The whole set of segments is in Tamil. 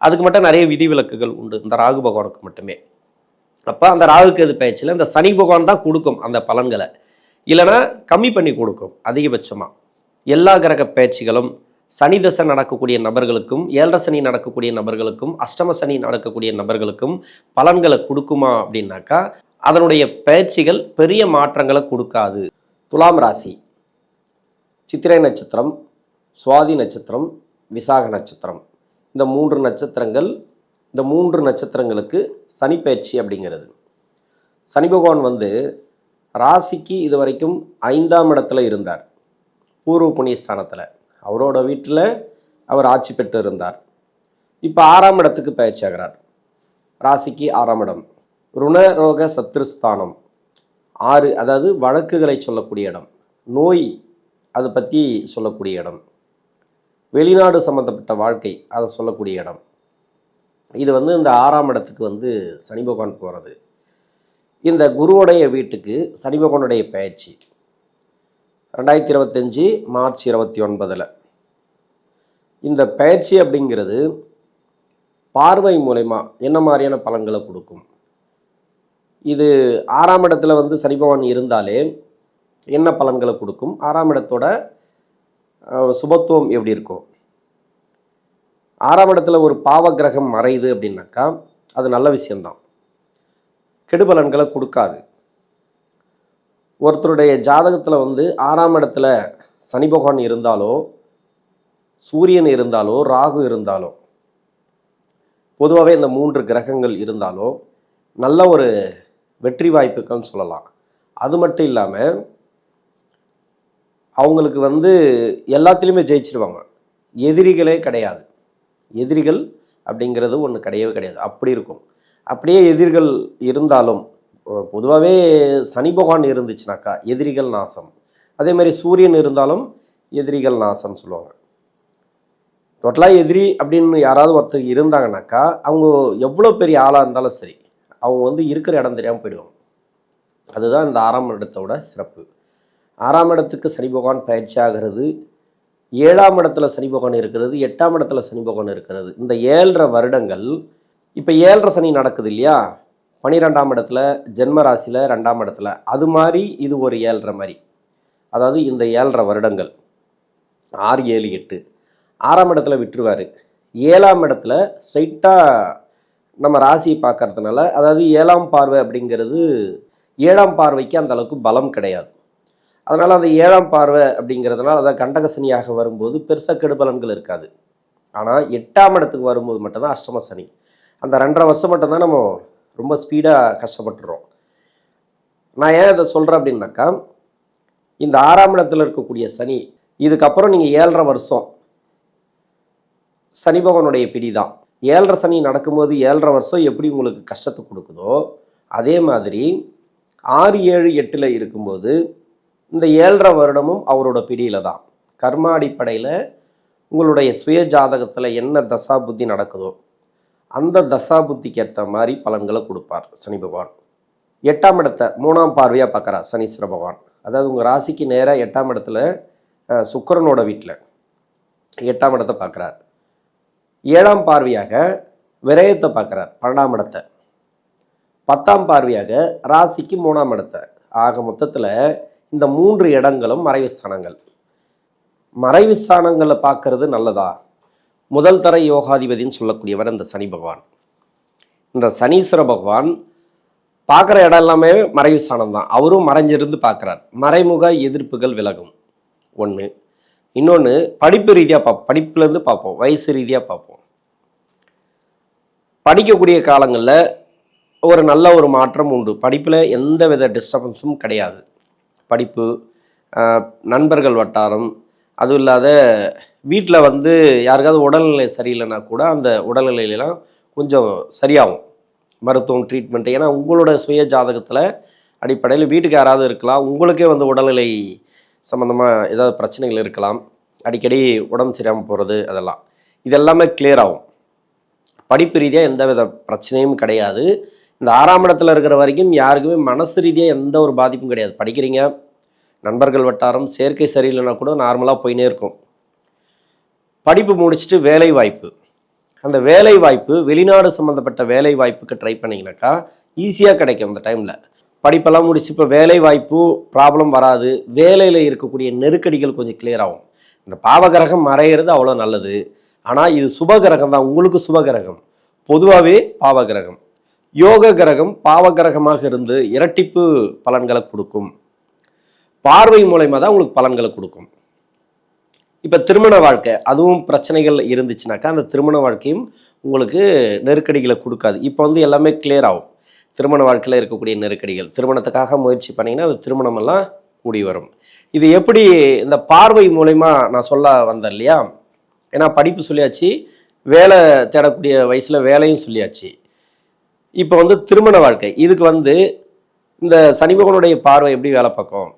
அதுக்கு மட்டும் நிறைய விதிவிலக்குகள் உண்டு. இந்த ராகு பகவானுக்கு மட்டுமே. அப்போ அந்த ராகுக்கு எது பயிற்சியில் இந்த சனி பகவான் தான் கொடுக்கும் அந்த பலன்களை. இல்லைன்னா கம்மி பண்ணி கொடுக்கும் அதிகபட்சமாக எல்லா கிரக பயிற்சிகளும் சனி தசை நடக்கக்கூடிய நபர்களுக்கும் ஏழரை சனி நடக்கக்கூடிய நபர்களுக்கும் அஷ்டம சனி நடக்கக்கூடிய நபர்களுக்கும் பலன்களை கொடுக்குமா அப்படின்னாக்கா அதனுடைய பயிற்சிகள் பெரிய மாற்றங்களை கொடுக்காது. துலாம் ராசி. சித்திரை நட்சத்திரம் சுவாதி நட்சத்திரம் விசாக நட்சத்திரம். இந்த மூன்று நட்சத்திரங்கள் இந்த மூன்று நட்சத்திரங்களுக்கு சனி பயிற்சி அப்படிங்கிறது. சனி பகவான் வந்து ராசிக்கு இது வரைக்கும் ஐந்தாம் இடத்துல இருந்தார். பூர்வ புண்ணியஸ்தானத்தில். அவரோட வீட்டில் அவர் ஆட்சி பெற்று இருந்தார். இப்போ ஆறாம் இடத்துக்கு பயிற்சி ஆகிறார். ராசிக்கு ஆறாம் இடம். ருணரோக சத்ருஸ்தானம். ஆறு அதாவது வழக்குகளை சொல்லக்கூடிய இடம். நோய் அதை பற்றி சொல்லக்கூடிய இடம். வெளிநாடு சம்மந்தப்பட்ட வாழ்க்கை அதை சொல்லக்கூடிய இடம். இது வந்து இந்த ஆறாம் இடத்துக்கு வந்து சனி பகவான் போகிறது இந்த குருவுடைய வீட்டுக்கு சனி பகவானுடைய பயிற்சி. ரெண்டாயிரத்தி இருபத்தஞ்சி மார்ச் இருபத்தி ஒன்பதில். இந்த பயிற்சி அப்படிங்கிறது பார்வை மூலயமா என்ன மாதிரியான பலன்களை கொடுக்கும்? இது ஆறாம் இடத்துல வந்து சனி பகவான் இருந்தாலே என்ன பலன்களை கொடுக்கும்? ஆறாம் இடத்தோட சுபத்துவம் எப்படி இருக்கும்? ஆறாம் இடத்துல ஒரு பாவ கிரகம் மறையுது அப்படின்னாக்கா அது நல்ல விஷயம்தான். கெடுபலன்களை கொடுக்காது. ஒருத்தருடைய ஜாதகத்தில் வந்து ஆறாம் இடத்துல சனி பகவான் இருந்தாலோ சூரியன் இருந்தாலோ ராகு இருந்தாலோ பொதுவாகவே இந்த மூன்று கிரகங்கள் இருந்தாலோ நல்ல ஒரு வெற்றி வாய்ப்புகள்னு சொல்லலாம். அது மட்டும் இல்லாமல் அவங்களுக்கு வந்து எல்லாத்துலேயுமே ஜெயிச்சிருவாங்க. எதிரிகளே கிடையாது. எதிரிகள் அப்படிங்கிறது ஒன்று கிடையவே கிடையாது. அப்படி இருக்கும். அப்படியே எதிரிகள் இருந்தாலும் பொதுவாகவே சனி பகவான் இருந்துச்சுனாக்கா எதிரிகள் நாசம். அதே மாதிரி சூரியன் இருந்தாலும் எதிரிகள் நாசம் சொல்லுவாங்க. டோட்டலாக எதிரி அப்படின்னு யாராவது ஒருத்தர் இருந்தாங்கனாக்கா அவங்க எவ்வளோ பெரிய ஆளாக இருந்தாலும் சரி அவங்க வந்து இருக்கிற இடம் தெரியாமல் போயிடுவாங்க. அதுதான் இந்த ஆறாம் இடத்தோட சிறப்பு. ஆறாம் இடத்துக்கு சனி பகவான் பயிற்சி ஆகிறது ஏழாம் இடத்துல சனி பகவான் இருக்கிறது எட்டாம் இடத்துல சனி பகவான் இருக்கிறது. இந்த ஏழரை வருடங்கள் இப்போ ஏழரை சனி நடக்குது இல்லையா? பன்னிரெண்டாம் இடத்துல ஜென்ம ராசியில் ரெண்டாம் இடத்துல. அது மாதிரி இது ஒரு ஏழரை மாதிரி. அதாவது இந்த ஏழரை வருடங்கள். ஆறு ஏழு எட்டு. ஆறாம் இடத்துல விட்டுருவார். ஏழாம் இடத்துல ஸ்ட்ரைட்டாக நம்ம ராசியை பார்க்கறதுனால அதாவது ஏழாம் பார்வை அப்படிங்கிறது ஏழாம் பார்வைக்கு அந்தளவுக்கு பலம் கிடையாது. அதனால் அந்த ஏழாம் பார்வை அப்படிங்கிறதுனால அதான் கண்டக சனியாக வரும்போது பெருசாக கெடுபலன்கள் இருக்காது. ஆனால் எட்டாம் இடத்துக்கு வரும்போது மட்டும்தான் அஷ்டம சனி. அந்த ரெண்டரை வருஷம் மட்டும்தான் நம்ம ரொம்ப ஸ்பீடாக கஷ்டப்பட்டுறோம். நான் ஏன் இதை சொல்கிறேன் அப்படின்னாக்கா இந்த ஆறாம் இடத்துல இருக்கக்கூடிய சனி இதுக்கப்புறம் நீங்கள் ஏழரை வருஷம் சனி பகவானுடைய பிடி தான். ஏழரை சனி நடக்கும்போது ஏழரை வருஷம் எப்படி உங்களுக்கு கஷ்டத்தை கொடுக்குதோ அதே மாதிரி ஆறு ஏழு எட்டில் இருக்கும்போது இந்த ஏழரை வருடமும் அவரோட பிடியில் தான். கர்ம அடிப்படையில் உங்களுடைய சுய ஜாதகத்தில் என்ன தசா புத்தி நடக்குதோ அந்த தசா புத்திக்கு ஏற்ற மாதிரி பலன்களை கொடுப்பார் சனி பகவான். எட்டாம் இடத்த மூணாம் பார்வையாக பார்க்குறார் சனீஸ்வர பகவான். அதாவது உங்கள் ராசிக்கு நேராக எட்டாம் இடத்துல சுக்கரனோட சுக்கிரனோட வீட்டில் எட்டாம் இடத்தை பார்க்குறார். ஏழாம் பார்வையாக விரயத்தை பார்க்குறார் பன்னெண்டாம் இடத்தை. பத்தாம் பார்வையாக ராசிக்கு மூணாம் இடத்தை. ஆக மொத்தத்தில் இந்த மூன்று இடங்களும் மறைவு ஸ்தானங்கள். மறைவு ஸ்தானங்களை பார்க்கறது நல்லதா? முதல் தர யோகாதிபதின்னு சொல்லக்கூடியவர் இந்த சனி பகவான். இந்த சனீஸ்வர பகவான் பார்க்குற இடம் எல்லாமே மறைவு ஸ்தானம் தான் அவரும் மறைஞ்சிருந்து பார்க்குறார். மறைமுக எதிர்ப்புகள் விலகும். ஒன்று இன்னொன்று படிப்பு ரீதியாக பார்ப்போம் படிப்புலேருந்து பார்ப்போம். வயசு ரீதியாக பார்ப்போம். படிக்கக்கூடிய காலங்களில் ஒரு நல்ல ஒரு மாற்றம் உண்டு. படிப்பில் எந்த வித டிஸ்டர்பன்ஸும் கிடையாது. படிப்பு நண்பர்கள் வட்டாரம் அதுவும் இல்லாத வீட்டில் வந்து யாருக்காவது உடல்நிலை சரியில்லைன்னா கூட அந்த உடல்நிலையிலாம் கொஞ்சம் சரியாகும். மருத்துவம் ட்ரீட்மெண்ட் ஏன்னா உங்களோட சுய ஜாதகத்தில் அடிப்படையில் வீட்டுக்கு யாராவது இருக்கலாம். உங்களுக்கே வந்து உடல்நிலை சம்மந்தமாக ஏதாவது பிரச்சனைகள் இருக்கலாம். அடிக்கடி உடம்பு சரியாமல் போகிறது அதெல்லாம். இதெல்லாமே கிளியர் ஆகும். படிப்பு ரீதியாக எந்த வித பிரச்சனையும் கிடையாது. இந்த ஆறாம் இடத்துல இருக்கிற வரைக்கும் யாருக்குமே மனசு ரீதியாக எந்த ஒரு பாதிப்பும் கிடையாது. படிக்கிறீங்க நண்பர்கள் வட்டாரம் சேர்க்கை சரியில்லைன்னா கூட நார்மலாக போயினே இருக்கும். படிப்பு முடிச்சுட்டு வேலை வாய்ப்பு. அந்த வேலை வாய்ப்பு வெளிநாடு சம்மந்தப்பட்ட வேலை வாய்ப்புக்கு ட்ரை பண்ணிங்கனாக்கா ஈஸியாக கிடைக்கும் அந்த டைமில் படிப்பெல்லாம் முடிச்சு இப்போ வேலை வாய்ப்பு ப்ராப்ளம் வராது. வேலையில் இருக்கக்கூடிய நெருக்கடிகள் கொஞ்சம் கிளியர் ஆகும். இந்த பாவகிரகம் மறையிறது அவ்வளோ நல்லது. ஆனால் இது சுபகிரகம் தான். உங்களுக்கு சுபகிரகம். பொதுவாகவே பாவகிரகம். யோக கிரகம் பாவ கிரகமாக இருந்து இரட்டிப்பு பலன்களை கொடுக்கும். பார்வை மூலயமா தான் உங்களுக்கு பலன்களை கொடுக்கும். இப்போ திருமண வாழ்க்கை அதுவும் பிரச்சனைகள் இருந்துச்சுனாக்கா அந்த திருமண வாழ்க்கையும் உங்களுக்கு நெருக்கடிகளை கொடுக்காது. இப்போ வந்து எல்லாமே கிளியர் ஆகும். திருமண வாழ்க்கையில் இருக்கக்கூடிய நெருக்கடிகள் திருமணத்துக்காக முயற்சி பண்ணிங்கன்னா அது திருமணமெல்லாம் கூடி வரும். இது எப்படி இந்த பார்வை மூலயமா நான் சொல்ல வந்தேன் இல்லையா? ஏன்னா படிப்பு சொல்லியாச்சு வேலை தேடக்கூடிய வயசில் வேலையும் சொல்லியாச்சு. இப்போ வந்து திருமண வாழ்க்கை. இதுக்கு வந்து இந்த சனிபகனுடைய பார்வை எப்படி வேலை பார்க்கும்?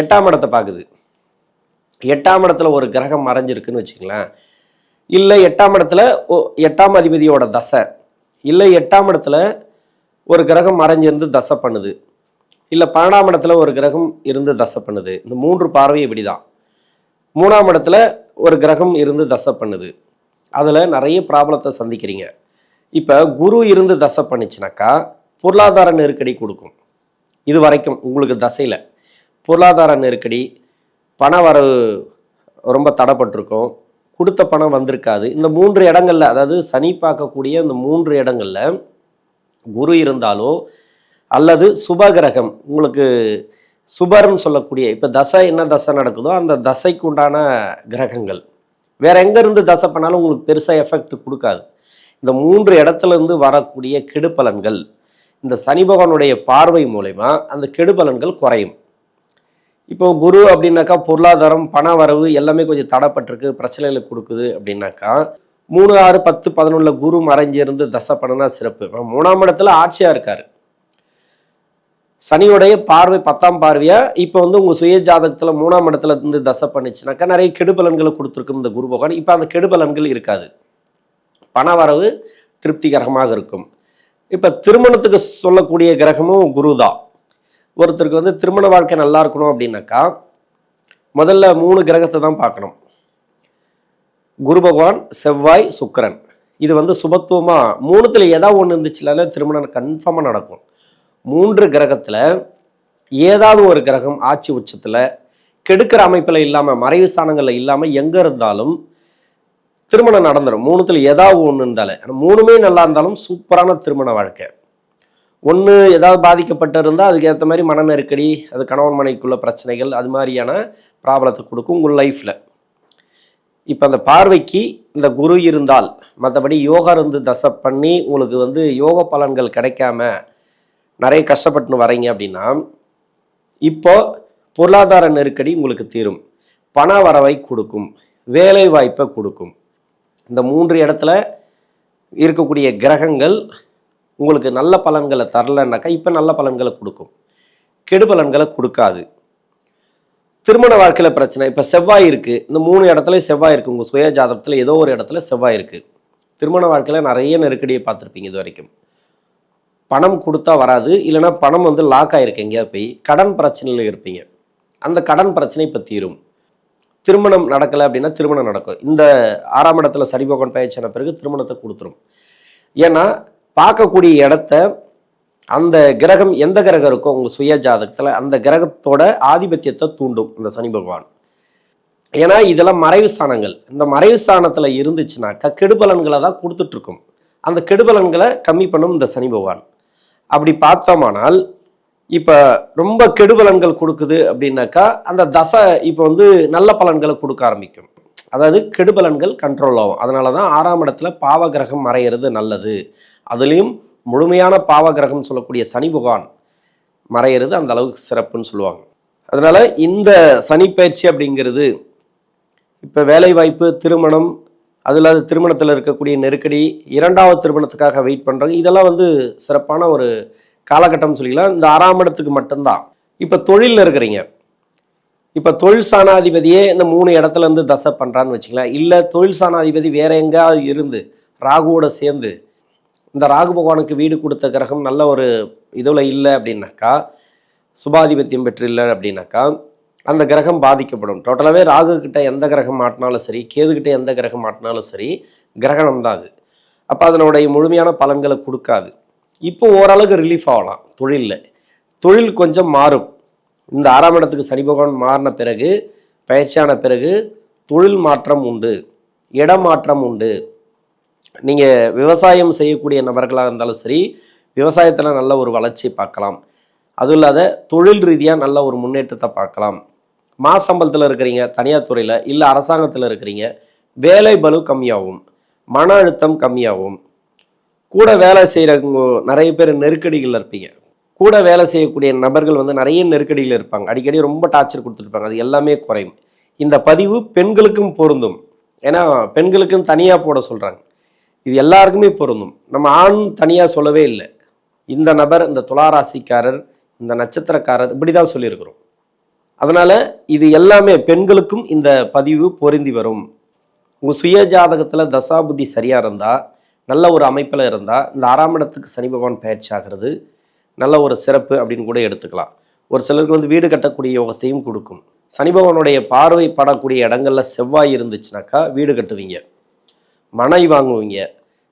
எட்டாம் இடத்தை பார்க்குது. எட்டாம் இடத்துல ஒரு கிரகம் மறைஞ்சிருக்குன்னு வச்சுங்களேன் இல்லை எட்டாம் இடத்துல எட்டாம் அதிபதியோட தசை. இல்லை எட்டாம் இடத்துல ஒரு கிரகம் மறைஞ்சிருந்து தசை பண்ணுது. இல்லை பன்னெண்டாம் இடத்துல ஒரு கிரகம் இருந்து தசை பண்ணுது. இந்த மூன்று பார்வை இப்படி தான் மூணாம் இடத்துல ஒரு கிரகம் இருந்து தசை பண்ணுது. அதில் நிறைய ப்ராப்ளத்தை சந்திக்கிறீங்க. இப்போ குரு இருந்து தசை பண்ணிச்சுனாக்கா பொருளாதார நெருக்கடி கொடுக்கும். இது வரைக்கும் உங்களுக்கு தசையில் பொருளாதார நெருக்கடி பண வரவு ரொம்ப தடைப்பட்டிருக்கும். கொடுத்த பணம் வந்திருக்காது. இந்த மூன்று இடங்களில் அதாவது சனி பார்க்கக்கூடிய இந்த மூன்று இடங்களில் குரு இருந்தாலோ அல்லது சுபகிரகம் உங்களுக்கு சுபர்னு சொல்லக்கூடிய இப்போ தசை என்ன தசை நடக்குதோ அந்த தசைக்கு உண்டான கிரகங்கள். வேற எங்கேருந்து தசை பண்ணாலும் உங்களுக்கு பெருசாக எஃபெக்ட் கொடுக்காது. இந்த மூன்று இடத்துல இருந்து வரக்கூடிய கெடுபலன்கள் இந்த சனி பகவானுடைய பார்வை மூலயமா அந்த கெடுபலன்கள் குறையும். இப்போ குரு அப்படின்னாக்கா பொருளாதாரம் பண வரவு எல்லாமே கொஞ்சம் தடைப்பட்டிருக்கு பிரச்சனைகளை கொடுக்குது அப்படின்னாக்கா மூணு ஆறு பத்து பதினொன்றில் குரு மறைஞ்சிருந்து தசை பண்ணனா சிறப்பு. மூணாம் இடத்துல ஆட்சியாக இருக்கார். சனியுடைய பார்வை பத்தாம் பார்வையா இப்போ வந்து உங்கள் சுய ஜாதகத்தில் மூணாம் இடத்துல இருந்து தசை பண்ணிச்சுனாக்கா நிறைய கெடுபலன்களை கொடுத்துருக்கும் இந்த குரு பகவான். இப்போ அந்த கெடுபலன்கள் இருக்காது. பணவரவு திருப்திகரமாக இருக்கும். இப்போ திருமணத்துக்கு சொல்லக்கூடிய கிரகமும் குரு தான் ஒருத்தருக்கு வந்து திருமண வாழ்க்கை நல்லா இருக்கணும் அப்படின்னாக்கா முதல்ல மூணு கிரகத்தை தான் பார்க்கணும். குரு பகவான் செவ்வாய் சுக்கிரன். இது வந்து சுபத்துவமாக மூணுத்தில் ஏதாவது ஒன்று இருந்துச்சுனாலே திருமணம் கன்ஃபார்மாக நடக்கும். மூன்று கிரகத்தில் ஏதாவது ஒரு கிரகம் ஆட்சி உச்சத்தில் கெடுக்கிற அமைப்பில் இல்லாமல் மறைவு ஸ்தானங்களில் இல்லாமல் எங்கே இருந்தாலும் திருமணம் நடந்துடும் மூணுத்தில் ஏதாவது ஒன்று இருந்தாலே. மூணுமே நல்லா இருந்தாலும் சூப்பரான திருமண வாழ்க்கை. ஒன்று ஏதாவது பாதிக்கப்பட்டு இருந்தால் அதுக்கேற்ற மாதிரி மன நெருக்கடி அது கணவன் மனைக்குள்ள பிரச்சனைகள் அது மாதிரியான ப்ராப்ளத்தை கொடுக்கும் உங்கள் லைஃப்பில் இப்போ அந்த பார்வைக்கு இந்த குரு இருந்தால் மற்றபடி யோகா இருந்து தசை பண்ணி உங்களுக்கு வந்து யோக பலன்கள் கிடைக்காம நிறைய கஷ்டப்பட்டு வரீங்க அப்படின்னா இப்போ பொருளாதார நெருக்கடி உங்களுக்கு தீரும். பண வரவை கொடுக்கும். வேலை வாய்ப்பை கொடுக்கும். இந்த மூன்று இடத்துல இருக்கக்கூடிய கிரகங்கள் உங்களுக்கு நல்ல பலன்களை தரலன்னாக்கா இப்போ நல்ல பலன்களை கொடுக்கும். கெடு பலன்களை கொடுக்காது. திருமண வாழ்க்கையில் பிரச்சனை. இப்போ செவ்வாய் இருக்குது இந்த மூணு இடத்துல செவ்வாய் இருக்குது உங்கள் சுய ஜாதகத்தில் ஏதோ ஒரு இடத்துல செவ்வாய் இருக்குது திருமண வாழ்க்கையில் நிறைய நெருக்கடியை பார்த்துருப்பீங்க இது வரைக்கும். பணம் கொடுத்தா வராது. இல்லைன்னா பணம் வந்து லாக் ஆகிருக்கு எங்கேயாவது போய் கடன் பிரச்சனையில் இருப்பீங்க. அந்த கடன் பிரச்சனை இப்போ தீரும். திருமணம் நடக்கலை அப்படின்னா திருமணம் நடக்கும். இந்த ஆறாம் இடத்துல சரிபோகன் பயிற்சியான பிறகு திருமணத்தை கொடுத்துரும். ஏன்னா பார்க்கக்கூடிய இடத்த அந்த கிரகம் எந்த கிரகம் இருக்கோ உங்க சுய ஜாதகத்துல அந்த கிரகத்தோட ஆதிபத்தியத்தை தூண்டும் இந்த சனி பகவான். ஏன்னா இதெல்லாம் மறைவு ஸ்தானங்கள். இந்த மறைவு ஸ்தானத்துல இருந்துச்சுனாக்கா கெடுபலன்களை தான் கொடுத்துட்டு இருக்கும். அந்த கெடுபலன்களை கம்மி பண்ணும் இந்த சனி பகவான். அப்படி பார்த்தோமானால் இப்போ ரொம்ப கெடுபலன்கள் கொடுக்குது அப்படின்னாக்கா அந்த தசை இப்போ வந்து நல்ல பலன்களை கொடுக்க ஆரம்பிக்கும். அதாவது கெடுபலன்கள் கண்ட்ரோல் ஆகும். அதனால தான் ஆறாம் இடத்துல பாவ கிரகம் மறையிறது நல்லது. அதுலேயும் முழுமையான பாவகிரகம் சொல்லக்கூடிய சனி பகவான் மறையிறது அந்த அளவுக்கு சிறப்புன்னு சொல்லுவாங்க. அதனால் இந்த சனி பயிற்சி அப்படிங்கிறது இப்போ வேலைவாய்ப்பு திருமணம் அது இல்லாத திருமணத்தில் இருக்கக்கூடிய நெருக்கடி இரண்டாவது திருமணத்துக்காக வெயிட் பண்ணுறாங்க இதெல்லாம் வந்து சிறப்பான ஒரு காலகட்டம்னு சொல்லிக்கலாம். இந்த ஆறாம் இடத்துக்கு மட்டும்தான். இப்போ தொழிலில் இருக்கிறீங்க. இப்போ தொழில் சாணாதிபதியே இந்த மூணு இடத்துல இருந்து தசை பண்ணுறான்னு வச்சுக்கலாம் இல்லை தொழில் சாணாதிபதி வேற எங்கேயாவது இருந்து ராகுவோட சேர்ந்து இந்த ராகு பகவானுக்கு வீடு கொடுத்த கிரகம் நல்ல ஒரு இதில் இல்லை அப்படின்னாக்கா சுபாதிபத்தியம் பெற்று இல்லை அப்படின்னாக்கா அந்த கிரகம் பாதிக்கப்படும். டோட்டலாகவே ராகு கிட்ட எந்த கிரகம் மாட்டினாலும் சரி கேதுகிட்ட எந்த கிரகம் மாட்டினாலும் சரி கிரகணம் தான் அது. அப்போ அதனுடைய முழுமையான பலன்களை கொடுக்காது. இப்போ ஓரளவுக்கு ரிலீஃப் ஆகலாம் தொழிலில். தொழில் கொஞ்சம் மாறும். இந்த ஆறாம் இடத்துக்கு சனி பகவான் மாறின பிறகு பயிற்சியான பிறகு தொழில் மாற்றம் உண்டு இடம் மாற்றம் உண்டு. நீங்கள் விவசாயம் செய்யக்கூடிய நபர்களாக இருந்தாலும் சரி விவசாயத்தில் நல்ல ஒரு வளர்ச்சி பார்க்கலாம். அதுவும் இல்லாத தொழில் ரீதியாக நல்ல ஒரு முன்னேற்றத்தை பார்க்கலாம். மாசம்பளத்தில் இருக்கிறீங்க தனியார் துறையில் இல்லை அரசாங்கத்தில் இருக்கிறீங்க வேலை பலு கம்மியாகும் மன அழுத்தம் கம்மியாகும். கூட வேலை செய்கிறவங்க நிறைய பேர் நெருக்கடிகள் இருப்பீங்க. கூட வேலை செய்யக்கூடிய நபர்கள் வந்து நிறைய நெருக்கடிகள் இருப்பாங்க. அடிக்கடி ரொம்ப டார்ச்சர் கொடுத்துருப்பாங்க. அது எல்லாமே குறையும். இந்த பதிவு பெண்களுக்கும் பொருந்தும். ஏன்னா பெண்களுக்கும் தனியாக போட சொல்கிறாங்க இது எல்லாருக்குமே பொருந்தும். நம்ம ஆண் தனியாக சொல்லவே இல்லை. இந்த நபர் இந்த துளாராசிக்காரர் இந்த நட்சத்திரக்காரர் இப்படி தான் சொல்லியிருக்கிறோம். அதனால் இது எல்லாமே பெண்களுக்கும் இந்த பதிவு பொருந்தி வரும். உங்கள் சுய ஜாதகத்தில் தசாபுத்தி சரியாக இருந்தால் நல்ல ஒரு அமைப்பில் இருந்தால் இந்த ஆறாம் இடத்துக்கு சனி பகவான் பயிற்சி ஆகிறது நல்ல ஒரு சிறப்பு அப்படின்னு கூட எடுத்துக்கலாம். ஒரு சிலருக்கு வந்து வீடு கட்டக்கூடிய யோகத்தையும் கொடுக்கும். சனி பகவானுடைய பார்வை படக்கூடிய இடங்கள்ல செவ்வாய் இருந்துச்சுனாக்கா வீடு கட்டுவீங்க. மனை வாங்குவீங்க.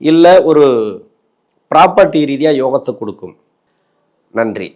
இல்லை ஒரு ப்ராப்பர்ட்டி ரீதியாக யோகத்தை கொடுக்கும். நன்றி.